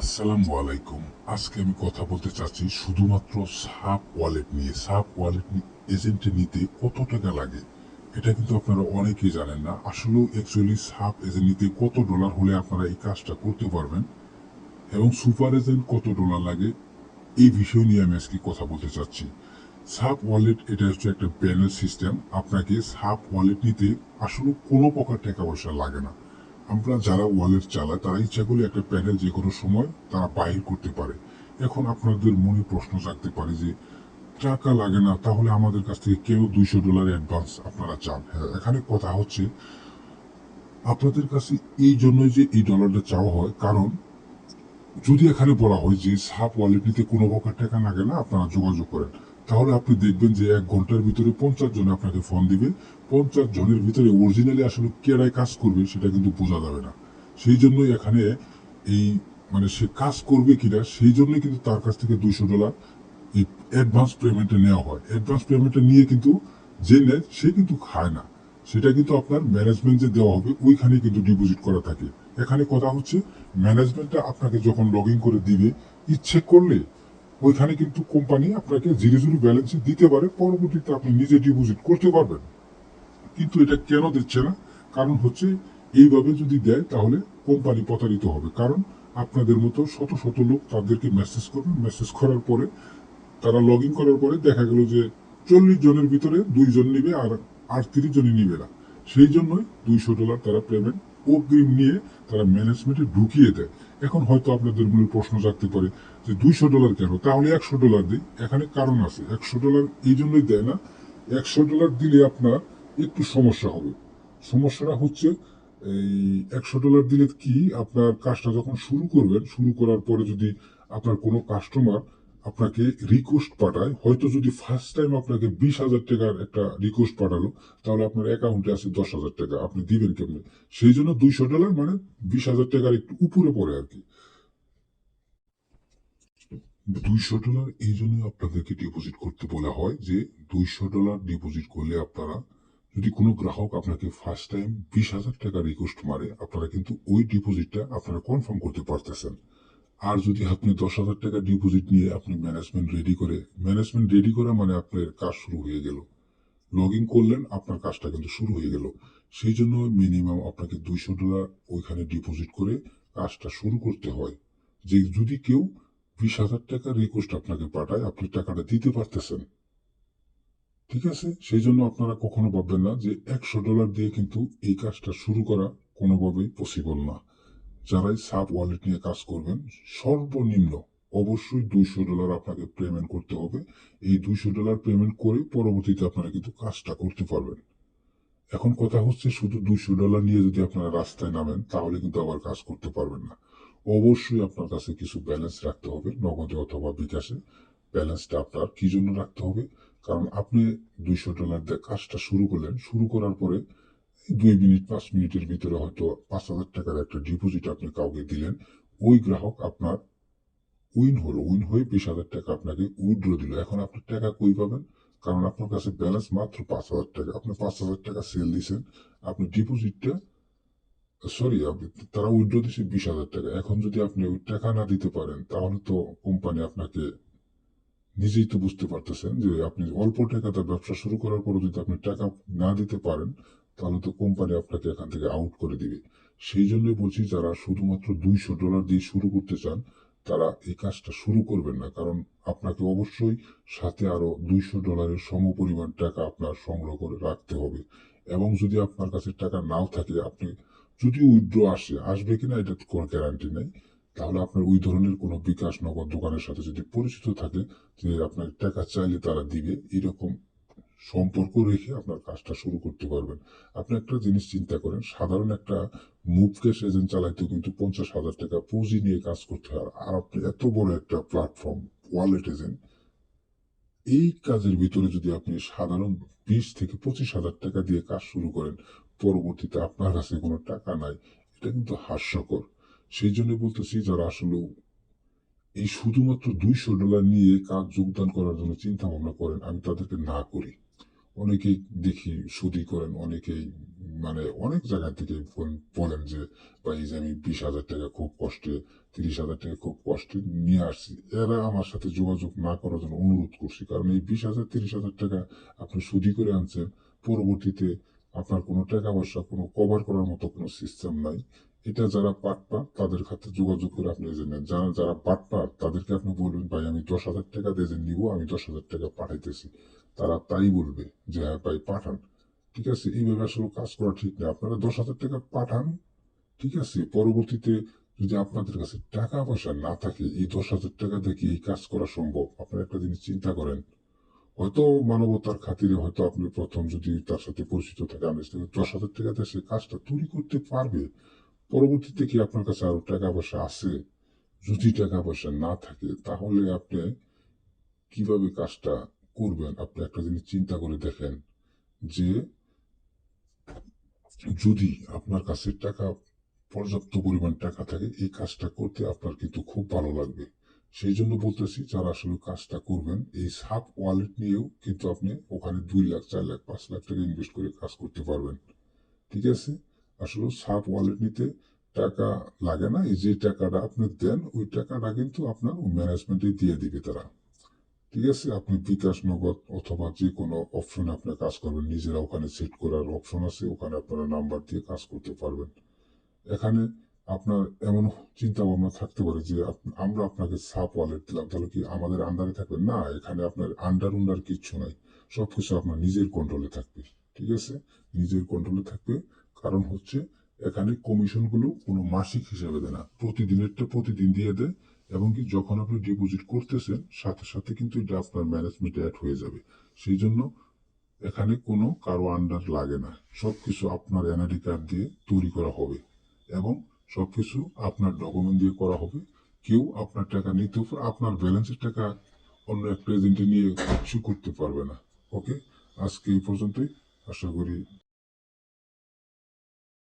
আসসালামু আলাইকুম। আজকে আমি কথা বলতে চাচ্ছি শুধুমাত্র সাপ ওয়ালেট নিয়ে। সাপ ওয়ালেট এজেন্টে নিতে কত টাকা লাগে? এটা কিন্তু আপনারা অনেকেই জানেন না। আসলেও অ্যাকচুয়ালি সাপ এজেন্ট নিতে কত ডলার হলে আপনারা এই কাজটা করতে পারবেন? এবং সুপার এজেন্ট কত ডলার লাগে? এই বিষয় নিয়ে আমি আজকে কথা বলতে চাচ্ছি। সাপ ওয়ালেট, এটা হচ্ছে একটা প্যানেল সিস্টেম। আপনাকে সাপ ওয়ালেট নিতে আসলে কোনো প্রকার টাকা পয়সা লাগে না। আমরা যারা ওয়ালেট চালায়, তারা ইচ্ছা করলে একটা প্যানেল যে কোনো সময় তারা বাহির করতে পারে। এখন আপনাদের মনে প্রশ্ন জাগতে পারে যে, টাকা লাগে না, তাহলে আমাদের কাছ থেকে কেউ দুইশো ডলার অ্যাডভান্স আপনারা চান? হ্যাঁ এখানে কথা হচ্ছে, আপনাদের কাছে এই জন্যই যে এই ডলারটা চাওয়া হয়, কারণ যদি এখানে বলা হয় যে সাপ ওয়ালেট নিতে কোনো প্রকার টাকা লাগে না, আপনারা যোগাযোগ করেন। তাহলে আপনি দেখবেন যে এক ঘণ্টার ভিতরে পঞ্চাশ জন আপনাকে ফোন দিবে। পঞ্চাশ জনের ভিতরে অরিজিনালি আসলে কেরাই কাজ করবে সেটা কিন্তু বোঝা যাবে না। সেই জন্যই এখানে এই মানে সে কাজ করবে কিনা, সেই জন্যই কিন্তু তার কাছ থেকে দুইশো ডলার এই অ্যাডভান্স পেমেন্টে নেওয়া হয়। অ্যাডভান্স পেমেন্টে নিয়ে কিন্তু যে নেয়, সে কিন্তু খায় না। সেটা কিন্তু আপনার ম্যানেজমেন্ট যে দেওয়া হবে, ওইখানে কিন্তু ডিপোজিট করা থাকে। এখানে কথা হচ্ছে ম্যানেজমেন্টটা আপনাকে যখন লগ করে দিবে, ইচ্ছে করলে ওইখানে কিন্তু কোম্পানি আপনাকে জিরো জিরো ব্যালেন্সে দিতে পারে, পরবর্তীতে আপনি নিজে ডিপোজিট করতে পারবেন। কিন্তু এটা কেন দিচ্ছে না? কারণ হচ্ছে এইভাবে যদি দেয় তাহলে কোম্পানি প্রতারিত হবে। কারণ আপনাদের মতো শত শত লোক তাদেরকে মেসেজ করবেন মেসেজ করার পরে, তারা লগ ইন করার পরে দেখা গেল যে চল্লিশ জনের ভিতরে দুইজন নিবে আর আটত্রিশ জনই নিবে না। সেই জন্যই দুইশো ডলার তারা পেমেন্ট অগ্রিম নিয়ে তারা ম্যানেজমেন্টে ঢুকিয়ে দেয়। এখন হয়তো আপনাদের মনে প্রশ্ন জাগতে পারে যে দুইশো ডলার কেন? তাহলে একশো ডলার দিই। এখানে কারণ আছে। একশো ডলার এই জন্যই দেয় না। একশো ডলার দিলে আপনার একটু সমস্যা হবে। সমস্যাটা হচ্ছে, এই একশো ডলার দিলে কি আপনার কাজটা যখন শুরু করবেন, শুরু করার পরে যদি আপনার কোনো কাস্টমার আপনাকে রিকোয়েস্ট পাঠায়। হয়তো যদি ফার্স্ট টাইম আপনাকে বিশ হাজার টাকার একটা রিকোয়েস্ট পাঠালো, তাহলে আপনার অ্যাকাউন্টে আছে দশ হাজার টাকা। আপনি দিবেন কেমনে? সেই জন্য দুইশো ডলার মানে বিশ হাজার টাকার একটু উপরে পড়ে আর কি। দুইশো ডলার এই জন্য আপনাদেরকে ডিপোজিট করতে বলা হয় যে, দুইশো ডলার ডিপোজিট করলে আপনারা, যদি কোনো গ্রাহক আপনাকে ফার্স্ট টাইম বিশ হাজার টাকা রিকোয়েস্ট মারে, আপনারা কিন্তু ওই ডিপোজিটটা আপনারা কনফার্ম করতে পারতেছেন। আর যদি আপনি দশ হাজার টাকা ডিপোজিট নিয়ে আপনি ম্যানেজমেন্ট রেডি করে ম্যানেজমেন্ট রেডি করা মানে আপনার কাজ শুরু হয়ে গেল। লগ ইন করলেন, আপনার কাজটা কিন্তু শুরু হয়ে গেল। সেই জন্য মিনিমাম আপনাকে দুইশো ডলার ওইখানে ডিপোজিট করে কাজটা শুরু করতে হয়। যে যদি কেউ বিশ হাজার টাকা রিকোয়েস্ট আপনাকে পাঠায়, আপনি টাকাটা দিতে পারতেছেন। ঠিক আছে? সেই জন্য আপনারা কখনো ভাববেন না যে একশো ডলার দিয়ে কিন্তু এই কাজটা শুরু করা কোনোভাবেই পসিবল না। যারাই সাব ওয়ালেট নিয়ে কাজ করবেন, সর্বনিম্ন অবশ্যই দুইশো ডলার আপনাকে পেমেন্ট করতে হবে। এই দুইশো ডলার পেমেন্ট করে পরবর্তীতে আপনারা কিন্তু কাজটা করতে পারবেন। এখন কথা হচ্ছে শুধু দুইশো ডলার নিয়ে যদি আপনারা রাস্তায় নামেন, তাহলে কিন্তু আবার কাজ করতে পারবেন না। অবশ্যই আপনার কাছে কিছু ব্যালেন্স রাখতে হবে, নগদে অথবা বিকাশে। ব্যালেন্সটা আপনার কি জন্য রাখতে হবে? কারণ আপনি দুইশো ডলার দিয়ে কাজটা শুরু করলেন, শুরু করার পরে দুই মিনিট পাঁচ মিনিটের ভিতরে হয়তো পাঁচ হাজার টাকার একটা ডিপোজিট আপনি কাউকে দিলেন ওই গ্রাহক আপনার উইন হলো উইন হয়ে বিশ হাজার টাকা আপনাকে উইথড্র দিল এখন আপনি টাকা কই পাবেন কারণ আপনার কাছে ব্যালেন্স মাত্র পাঁচ হাজার টাকা আপনি পাঁচ হাজার টাকা সেল দিয়েছেন আপনি ডিপোজিটটা সরি তারা উইথড্র দিচ্ছে বিশ হাজার টাকা এখন যদি আপনি ওই টাকা না দিতে পারেন তাহলে তো কোম্পানি আপনাকে নিজেই তো বুঝতে পারতেছেন যে আপনি অল্প টাকাতে ব্যবসা শুরু করার পর যদি আপনি টাকা না দিতে পারেন তাহলে তো কোম্পানি আপনাকে এখান থেকে আউট করে দিবে। সেই জন্যই বলছি যারা শুধুমাত্র দুইশো ডলার দিয়ে শুরু করতে চান, তারা এই কাজটা শুরু করবেন না। কারণ আপনাকে অবশ্যই সাথে আরও দুইশো ডলারের সমপরিমাণ টাকা আপনার সংগ্রহ করে রাখতে হবে। এবং যদি আপনার কাছে টাকা নাও থাকে, আপনি যদি উইথড্র আসে, আসবে কিনা এটা কোনো গ্যারান্টি নেই। তাহলে আপনার ওই ধরনের কোনো বিকাশ নগদ দোকানের সাথে যদি পরিচিত থাকে, যে আপনার টাকা চাইলে তারা দিবে, এরকম সম্পর্ক রেখে আপনার কাজটা শুরু করতে পারবেন। আপনি একটা জিনিস চিন্তা করেন, সাধারণ একটা মুভ ক্যাশ এজেন্ট চালাইতে কিন্তু পঞ্চাশ হাজার টাকা পুঁজি নিয়ে কাজ করতে হয়। আর আপনি এত বড় একটা প্ল্যাটফর্ম ওয়ালেট এজেন্ট এই কাজের ভিতরে যদি আপনি সাধারণ বিশ থেকে পঁচিশ হাজার টাকা দিয়ে কাজ শুরু করেন, পরবর্তীতে আপনার কাছে কোনো টাকা নাই, এটা কিন্তু হাস্যকর। সেই জন্য বলতেছি, যারা আসলে এই শুধুমাত্র দুইশো ডলার নিয়ে কাজ যোগদান করার জন্য চিন্তা ভাবনা করেন, আমি তাদেরকে না করি। অনেকেই দেখি সুদি করেন, অনেকেই মানে অনেক জায়গা থেকে বল- বলেন যে, ভাই, যে আমি বিশ হাজার টাকা খুব কষ্টে, তিরিশ হাজার টাকা খুব কষ্টে নিয়ে আসছি। এরা আমার সাথে যোগাযোগ না করার জন্য অনুরোধ করছি। কারণ এই বিশ হাজার, তিরিশ হাজার টাকা আপনি সুদি করে আনছেন, পরবর্তীতে আপনার কোনো টাকা পয়সা, কোনো কভার করার মতো কোনো সিস্টেম নাই। এটা যারা পাটপার তাদের সাথে যোগাযোগ করে আপনি যে নেন। যারা যারা পাটপার তাদেরকে আপনি বলবেন, ভাই, আমি দশ হাজার টাকা দিয়ে নিবো, আমি দশ হাজার টাকা পাঠাইতেছি। তারা তাই বলবে যে হ্যাঁ ভাই, পাঠান। ঠিক আছে? এইভাবে আসলে কাজ করা ঠিক না। আপনারা দশ হাজার টাকা পাঠান, ঠিক আছে? পরবর্তীতে যদি আপনাদের কাছে টাকা পয়সা না থাকে, এই দশ হাজার টাকা দিয়ে কি এই কাজ করা সম্ভব। আপনারা একটা জিনিস চিন্তা করেন। হয়তো মানবতার খাতিরে হয়তো আপনি প্রথম যদি তার সাথে পরিচিত থাকে, আমি দশ হাজার টাকা দিয়ে সে কাজটা তৈরি করতে পারবে পরবর্তীতে কি আপনার কাছে আরও টাকা পয়সা আছে, যদি টাকা পয়সা না থাকে, তাহলে আপনি কীভাবে কাজটা করবেন? আপনি একটা জিনিস চিন্তা করে দেখেন যে যদি আপনার কাছে টাকা, পর্যাপ্ত পরিমাণ টাকা থাকে, এই কাজটা করতে আপনার কিন্তু খুব ভালো লাগবে। সেই জন্য বলতেছি, যারা আসলে কাজটা করবেন, এই সাব ওয়ালেট নিয়েও কিন্তু আপনি ওখানে দুই লাখ, চার লাখ, পাঁচ লাখ টাকা ইনভেস্ট করে কাজ করতে পারবেন। ঠিক আছে? আসলে সাব ওয়ালেট নিতে টাকা লাগে না। এই যে টাকাটা আপনি দেন, ওই টাকাটা কিন্তু আপনার ম্যানেজমেন্টে দিয়ে দিবে তারা। ঠিক আছে? আপনি বিকাশ নগদ অথবা যে কোনো অপশনে আপনি কাজ করবেন, নিজেরা ওখানে সেট করার অপশন আছে, ওখানে আপনারা নাম্বার দিয়ে কাজ করতে পারবেন। এখানে আপনার এমন চিন্তা ভাবনা থাকতে পারে যে আমরা আপনাকে সাপ ওয়ালেট দিলাম, তাহলে কি আমাদের আন্ডারে থাকবে? না, এখানে আপনার আন্ডার উন্ডার কিচ্ছু নাই। সবকিছু আপনার নিজের কন্ট্রোলে থাকবে। ঠিক আছে? নিজের কন্ট্রোলে থাকবে। কারণ হচ্ছে এখানে কমিশনগুলো কোনো মাসিক হিসাবে দেয় না। প্রতিদিনেরটা প্রতিদিন দিয়ে দেয় এবং কি যখন আপনি ডিপোজিট করতেছেন, সাথে সাথে কিন্তু এটা আপনার ম্যানেজমেন্টে অ্যাড হয়ে যাবে। সেই জন্য এখানে কোনো কারও আন্ডার লাগে না। সব কিছু আপনার এনআইডি কার্ড দিয়ে তৈরি করা হবে এবং সব কিছু আপনার ডকুমেন্ট দিয়ে করা হবে। কেউ আপনার টাকা নিতে আপনার ব্যালেন্সের টাকা অন্য একটা এজেন্টে নিয়ে কিছু করতে পারবে না। ওকে আজকে এই পর্যন্তই। আশা করি